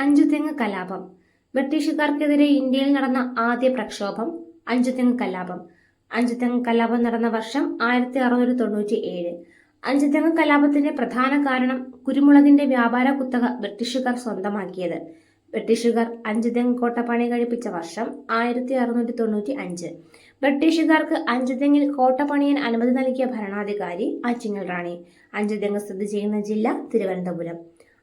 അഞ്ചുതെങ്ങ് കലാപം. ബ്രിട്ടീഷുകാർക്കെതിരെ ഇന്ത്യയിൽ നടന്ന ആദ്യ പ്രക്ഷോഭം അഞ്ചുതെങ്ങ് കലാപം. അഞ്ചുതെങ്ങ് കലാപം നടന്ന വർഷം ആയിരത്തി അറുന്നൂറ്റി തൊണ്ണൂറ്റി ഏഴ് അഞ്ചുതെങ്ങ് കലാപത്തിന്റെ പ്രധാന കാരണം കുരുമുളകിന്റെ വ്യാപാര കുത്തക ബ്രിട്ടീഷുകാർ സ്വന്തമാക്കിയത്. ബ്രിട്ടീഷുകാർ അഞ്ചുതെങ്ങ് കോട്ട പണി കഴിപ്പിച്ച വർഷം ആയിരത്തി അറുന്നൂറ്റി തൊണ്ണൂറ്റി അഞ്ച് ബ്രിട്ടീഷുകാർക്ക് അഞ്ചുതെങ്ങിൽ കോട്ട പണിയാൻ അനുമതി നൽകിയ ഭരണാധികാരി ആറ്റിങ്ങൽ റാണി. അഞ്ചുതെങ്ങ് സ്ഥിതി ചെയ്യുന്ന ജില്ല തിരുവനന്തപുരം.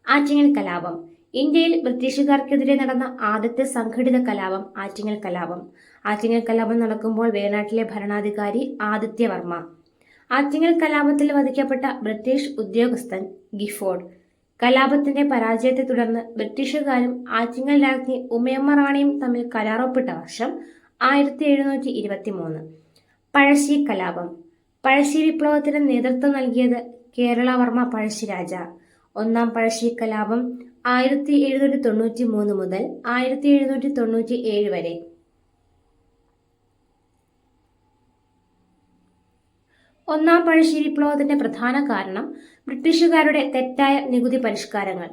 ആറ്റിങ്ങൽ കലാപം. ഇന്ത്യയിൽ ബ്രിട്ടീഷുകാർക്കെതിരെ നടന്ന ആദ്യത്തെ സംഘടിത കലാപം ആറ്റിങ്ങൽ കലാപം. ആറ്റിങ്ങൽ കലാപം നടക്കുമ്പോൾ വേണാട്ടിലെ ഭരണാധികാരി ആദിത്യവർമ്മ ആറ്റിങ്ങൽ കലാപത്തിൽ വധിക്കപ്പെട്ട ബ്രിട്ടീഷ് ഉദ്യോഗസ്ഥൻ ഗിഫോർഡ്. കലാപത്തിന്റെ പരാജയത്തെ തുടർന്ന് ബ്രിട്ടീഷുകാരും ആറ്റിങ്ങൽ രാജ്ഞി ഉമയമ്മ റാണിയും തമ്മിൽ കരാറൊപ്പിട്ട വർഷം ആയിരത്തി എഴുന്നൂറ്റി ഇരുപത്തി മൂന്ന് പഴശ്ശി കലാപം. പഴശ്ശി വിപ്ലവത്തിന് നേതൃത്വം നൽകിയത് കേരളവർമ്മ പഴശ്ശിരാജ ഒന്നാം പഴശ്ശി കലാപം ആയിരത്തി എഴുന്നൂറ്റി തൊണ്ണൂറ്റി മൂന്ന് മുതൽ ആയിരത്തി എഴുന്നൂറ്റി തൊണ്ണൂറ്റി ഏഴ് വരെ. ഒന്നാം പഴശ്ശി വിപ്ലവത്തിന്റെ പ്രധാന കാരണം ബ്രിട്ടീഷുകാരുടെ തെറ്റായ നികുതി പരിഷ്കാരങ്ങൾ.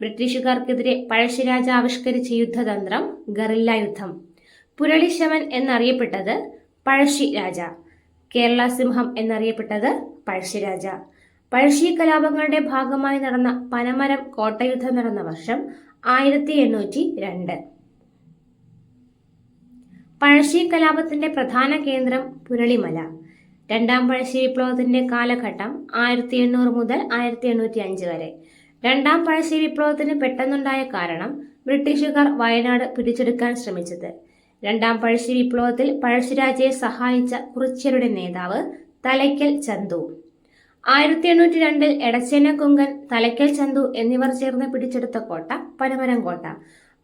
ബ്രിട്ടീഷുകാർക്കെതിരെ പഴശ്ശിരാജ ആവിഷ്കരിച്ച യുദ്ധതന്ത്രം ഗറില്ല യുദ്ധം. പുരളിശവൻ എന്നറിയപ്പെട്ടത് പഴശ്ശി രാജ. കേരള സിംഹം എന്നറിയപ്പെട്ടത് പഴശ്ശിരാജ പഴശ്ശി കലാപങ്ങളുടെ ഭാഗമായി നടന്ന പനമരം കോട്ടയുദ്ധം നടന്ന വർഷം ആയിരത്തി എണ്ണൂറ്റി രണ്ട്. പഴശ്ശി കലാപത്തിന്റെ പ്രധാന കേന്ദ്രം പുരളിമല. രണ്ടാം പഴശ്ശി വിപ്ലവത്തിന്റെ കാലഘട്ടം ആയിരത്തി എണ്ണൂറ് മുതൽ ആയിരത്തി എണ്ണൂറ്റി അഞ്ച് വരെ. രണ്ടാം പഴശ്ശി വിപ്ലവത്തിന് പെട്ടെന്നുണ്ടായ കാരണം ബ്രിട്ടീഷുകാർ വയനാട് പിടിച്ചെടുക്കാൻ ശ്രമിച്ചത്. രണ്ടാം പഴശ്ശി വിപ്ലവത്തിൽ പഴശ്ശിരാജയെ സഹായിച്ച കുറിച്യരുടെ നേതാവ് തലയ്ക്കൽ ചന്തു. ആയിരത്തി എണ്ണൂറ്റി രണ്ടിൽ എടച്ചേന കുങ്കൻ തലയ്ക്കൽ ചന്തു എന്നിവർ ചേർന്ന് പിടിച്ചെടുത്ത കോട്ട പനമരം കോട്ട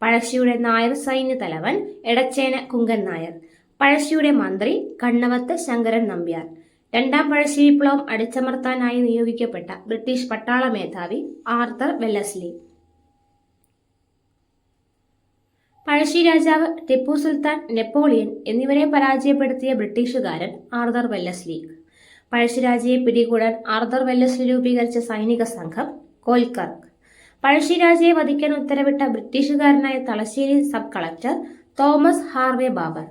പഴശ്ശിയുടെ നായർ സൈന്യ തലവൻ എടച്ചേന കുങ്കൻ നായർ. പഴശ്ശിയുടെ മന്ത്രി കണ്ണവത്ത് ശങ്കരൻ നമ്പ്യാർ. രണ്ടാം പഴശ്ശി വിപ്ലവം അടിച്ചമർത്താനായി നിയോഗിക്കപ്പെട്ട ബ്രിട്ടീഷ് പട്ടാള മേധാവി ആർത്തർ വെല്ലസ്ലി. പഴശ്ശി രാജാവ് ടിപ്പു സുൽത്താൻ നെപ്പോളിയൻ എന്നിവരെ പരാജയപ്പെടുത്തിയ ബ്രിട്ടീഷുകാരൻ ആർതർ വെല്ലസ്ലി. പഴശ്ശിരാജയെ പിടികൂടാൻ ആർദർ വെല്ലസ് രൂപീകരിച്ച സൈനിക സംഘം കോൽക്കർക്ക്. പഴശ്ശിരാജയെ വധിക്കാൻ ഉത്തരവിട്ട ബ്രിട്ടീഷുകാരനായ Thalassery sub collector Thomas Harvey Baber.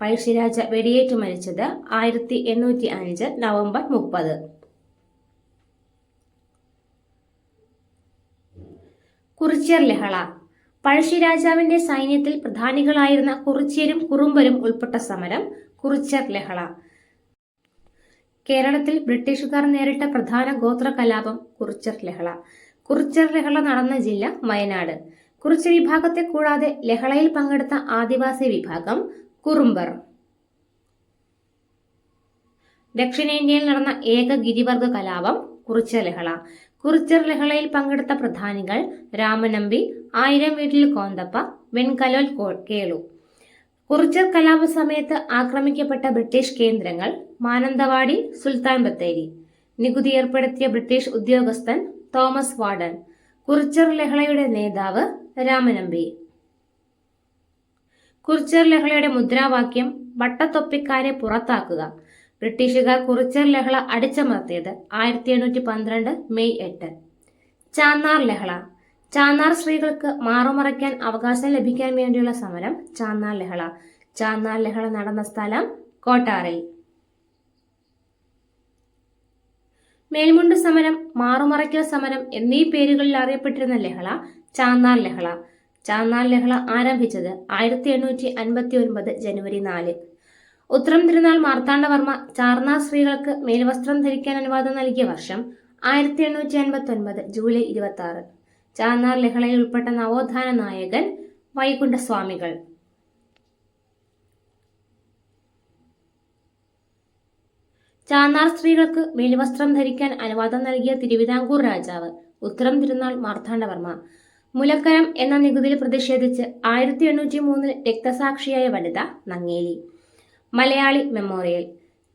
Pazhassiraja വെടിയേറ്റ് മരിച്ചത് ആയിരത്തി എണ്ണൂറ്റി അഞ്ച് നവംബർ മുപ്പത്. കുറിച്യർ ലഹള. പഴശ്ശിരാജാവിന്റെ സൈന്യത്തിൽ പ്രധാനികളായിരുന്ന കുറിച്യരും കുറുമ്പരും ഉൾപ്പെട്ട സമരം കുറിച്യർ ലഹള. കേരളത്തിൽ ബ്രിട്ടീഷുകാർ നേരിട്ട പ്രധാന ഗോത്ര കലാപം കുറിച്ചർ ലഹള. കുറിച്ചർ ലഹള നടന്ന ജില്ല വയനാട്. കുറിച്ചർ വിഭാഗത്തെ കൂടാതെ ലഹളയിൽ പങ്കെടുത്ത ആദിവാസി വിഭാഗം കുറുമ്പർ. ദക്ഷിണേന്ത്യയിൽ നടന്ന ഏക ഗിരിവർഗ കലാപം കുറിച്ചർ ലഹള. കുറിച്ചർ ലഹളയിൽ പങ്കെടുത്ത പ്രധാനികൾ രാമനമ്പി ആയിരം വീട്ടിൽ കോന്തപ്പ വെൺകലോൽ കേളു. കുറിച്യർ കലാപ സമയത്ത് ആക്രമിക്കപ്പെട്ട ബ്രിട്ടീഷ് കേന്ദ്രങ്ങൾ മാനന്തവാടി സുൽത്താൻ ബത്തേരി. നികുതി ഏർപ്പെടുത്തിയ ബ്രിട്ടീഷ് ഉദ്യോഗസ്ഥൻ തോമസ് വാർഡൻ. കുറിച്ചർ ലഹളയുടെ നേതാവ് രാമനമ്പി. കുറിച്ചർ ലഹളയുടെ മുദ്രാവാക്യം വട്ടത്തൊപ്പിക്കാരെ പുറത്താക്കുക. ബ്രിട്ടീഷുകാർ കുറിച്ചർ ലഹള അടിച്ചമർത്തിയത് ആയിരത്തി എണ്ണൂറ്റി പന്ത്രണ്ട് മെയ് എട്ട്. ചാന്നാർ ലഹള. ചാന്നാർ സ്ത്രീകൾക്ക് മാറുമറയ്ക്കാൻ അവകാശം ലഭിക്കാൻ വേണ്ടിയുള്ള സമരം ചാന്നാർ ലഹള. ചാന്നാർ ലഹള നടന്ന സ്ഥലം കോട്ടാറിൽ. മേൽമുണ്ട് സമരം മാറുമറയ്ക്കൽ സമരം എന്നീ പേരുകളിൽ അറിയപ്പെട്ടിരുന്ന ലഹള ചാന്നാർ ലഹള. ചാന്നാർ ലഹള ആരംഭിച്ചത് ആയിരത്തി എണ്ണൂറ്റി അൻപത്തി ഒൻപത് ജനുവരി നാല്. ഉത്തരം തിരുനാൾ മാർത്താണ്ഡവർമ്മ ചാർനാർ സ്ത്രീകൾക്ക് മേൽവസ്ത്രം ധരിക്കാൻ അനുവാദം നൽകിയ വർഷം ആയിരത്തി എണ്ണൂറ്റി അൻപത്തി ഒൻപത് ജൂലൈ ഇരുപത്തി ആറ് ചാന്നാർ ലഹളയിൽ ഉൾപ്പെട്ട നവോത്ഥാന നായകൻ വൈകുണ്ഠസ്വാമികൾ. ചാന്നാർ സ്ത്രീകൾക്ക് മേൽവസ്ത്രം ധരിക്കാൻ അനുവാദം നൽകിയ തിരുവിതാംകൂർ രാജാവ് ഉത്തരം തിരുനാൾ മാർത്താണ്ഡവർമ്മ. മുലക്കരം എന്ന നികുതിയിൽ പ്രതിഷേധിച്ച് ആയിരത്തി എണ്ണൂറ്റി മൂന്നിൽ രക്തസാക്ഷിയായ വനിത നങ്ങേലി. മലയാളി മെമ്മോറിയൽ.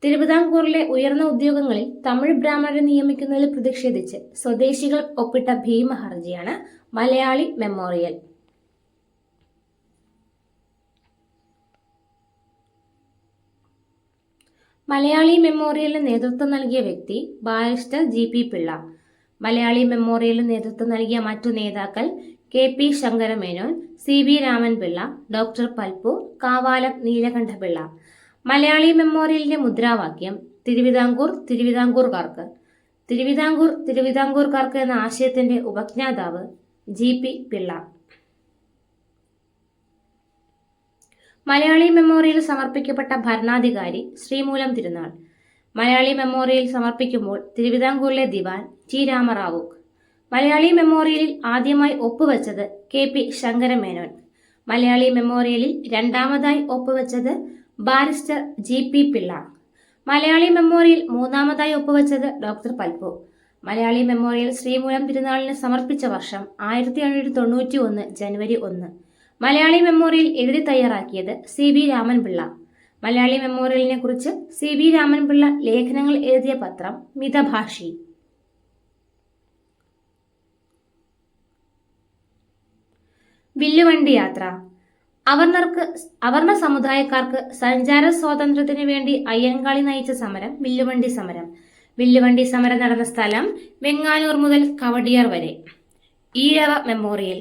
തിരുവിതാംകൂറിലെ ഉയർന്ന ഉദ്യോഗങ്ങളിൽ തമിഴ് ബ്രാഹ്മണരെ നിയമിക്കുന്നതിൽ പ്രതിഷേധിച്ച് സ്വദേശികൾ ഒപ്പിട്ട ഭീമ ഹർജിയാണ് മലയാളി മെമ്മോറിയൽ. മലയാളി മെമ്മോറിയലിന് നേതൃത്വം നൽകിയ വ്യക്തി barrister G P Pillai. Malayali മെമ്മോറിയലിന് നേതൃത്വം നൽകിയ മറ്റു നേതാക്കൾ K P Sankaramenon C V Ramanpillai doctor Palpu Kavalam Neelakantapillai. Malayali മെമ്മോറിയലിന്റെ മുദ്രാവാക്യം തിരുവിതാംകൂർ തിരുവിതാംകൂർകാർക്ക്. തിരുവിതാംകൂർ തിരുവിതാംകൂർകാർക്ക് എന്ന ആശയത്തിന്റെ ഉപജ്ഞാതാവ് G P Pillai. Malayali memorial സമർപ്പിക്കപ്പെട്ട ഭരണാധികാരി ശ്രീമൂലം തിരുനാൾ. മലയാളി മെമ്മോറിയൽ സമർപ്പിക്കുമ്പോൾ തിരുവിതാംകൂറിലെ ദിവാൻ ടി രാമറാവു മലയാളി മെമ്മോറിയലിൽ ആദ്യമായി ഒപ്പുവെച്ചത് കെ പി ശങ്കരമേനോൻ. മലയാളി മെമ്മോറിയലിൽ രണ്ടാമതായി ഒപ്പുവെച്ചത് barrister G P Pillai. Malayali memorial മൂന്നാമതായി ഒപ്പുവെച്ചത് ഡോക്ടർ പൽപ്പു. മലയാളി മെമ്മോറിയൽ ശ്രീമൂലം തിരുനാളിന് സമർപ്പിച്ച വർഷം ആയിരത്തി എണ്ണൂറ്റി തൊണ്ണൂറ്റി ഒന്ന് ജനുവരി ഒന്ന്. മലയാളി മെമ്മോറിയൽ എഴുതി തയ്യാറാക്കിയത് സി ബി രാമൻപിള്ള മലയാളി മെമ്മോറിയലിനെ കുറിച്ച് സി ബി രാമൻപിള്ള ലേഖനങ്ങൾ എഴുതിയ പത്രം മിതഭാഷി. വില്ലുവണ്ടി യാത്ര. അവർണർക്ക് അവർണ സമുദായക്കാർക്ക് സഞ്ചാര സ്വാതന്ത്ര്യത്തിനു വേണ്ടി അയ്യങ്കാളി നയിച്ച സമരം വില്ലുവണ്ടി സമരം. വില്ലുവണ്ടി സമരം നടന്ന സ്ഥലം വെങ്ങാനൂർ മുതൽ കവടിയാർ വരെ. ഈഴവ മെമ്മോറിയൽ.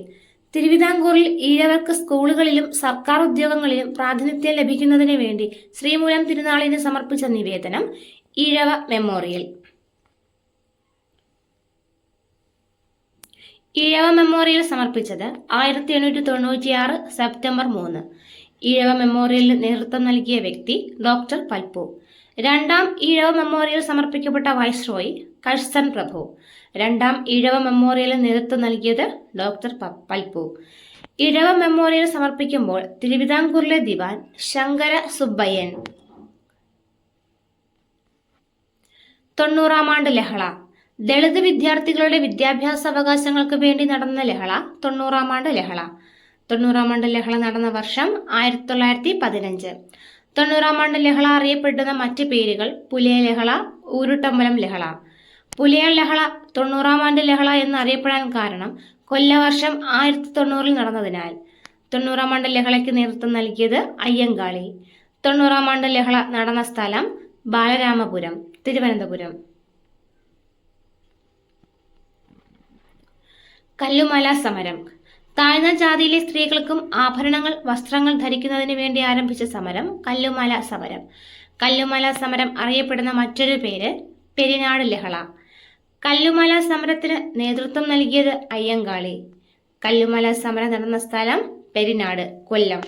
തിരുവിതാംകൂറിൽ ഈഴവർക്ക് സ്കൂളുകളിലും സർക്കാർ ഉദ്യോഗങ്ങളിലും പ്രാതിനിധ്യം ലഭിക്കുന്നതിന് വേണ്ടി ശ്രീമൂലം തിരുനാളിന് സമർപ്പിച്ച നിവേദനം ഈഴവ മെമ്മോറിയൽ. ഈഴവ മെമ്മോറിയൽ സമർപ്പിച്ചത് ആയിരത്തി എണ്ണൂറ്റി തൊണ്ണൂറ്റിയാറ് സെപ്റ്റംബർ മൂന്ന്. ഈഴവ മെമ്മോറിയലിന് നേതൃത്വം നൽകിയ വ്യക്തി ഡോക്ടർ പൽപ്പു. രണ്ടാം ഈഴവ മെമ്മോറിയൽ സമർപ്പിക്കപ്പെട്ട വൈസ്രോയി കഴ്സൺ പ്രഭു. രണ്ടാം ഈഴവ മെമ്മോറിയലിന് നേതൃത്വം നൽകിയത് ഡോക്ടർ പൽപ്പു. ഈഴവ മെമ്മോറിയൽ സമർപ്പിക്കുമ്പോൾ തിരുവിതാംകൂറിലെ ദിവാൻ ശങ്കര സുബ്ബയ്യൻ. തൊണ്ണൂറാം ആണ്ട് ലഹള. ദളിത് വിദ്യാർത്ഥികളുടെ വിദ്യാഭ്യാസ അവകാശങ്ങൾക്ക് വേണ്ടി നടന്ന ലഹള തൊണ്ണൂറാം ആണ്ട് ലഹള. തൊണ്ണൂറാം ആണ്ട് ലഹള നടന്ന വർഷം ആയിരത്തി തൊള്ളായിരത്തി പതിനഞ്ച് തൊണ്ണൂറാം ആണ്ട് ലഹള അറിയപ്പെടുന്ന മറ്റ് പേരുകൾ പുലിയ ലഹള ഊരുട്ടമ്പലം ലഹള. പുലിയ ലഹള തൊണ്ണൂറാം ആണ്ട് ലഹള എന്നറിയപ്പെടാൻ കാരണം കൊല്ലവർഷം ആയിരത്തി തൊണ്ണൂറിൽ നടന്നതിനാൽ. തൊണ്ണൂറാം ആണ്ട് ലഹളയ്ക്ക് നേതൃത്വം നൽകിയത് അയ്യങ്കാളി. തൊണ്ണൂറാം ആണ്ട് ലഹള നടന്ന സ്ഥലം ബാലരാമപുരം തിരുവനന്തപുരം. കല്ലുമല സമരം. താഴ്ന്ന ജാതിയിലെ സ്ത്രീകൾക്കും ആഭരണങ്ങൾ വസ്ത്രങ്ങൾ ധരിക്കുന്നതിന് വേണ്ടി ആരംഭിച്ച സമരം കല്ലുമല സമരം. കല്ലുമല സമരം അറിയപ്പെടുന്ന മറ്റൊരു പേര് പെരിനാട് ലഹള. കല്ലുമല സമരത്തിന് നേതൃത്വം നൽകിയത് അയ്യങ്കാളി. കല്ലുമല സമരം നടന്ന സ്ഥലം പെരിനാട് കൊല്ലം.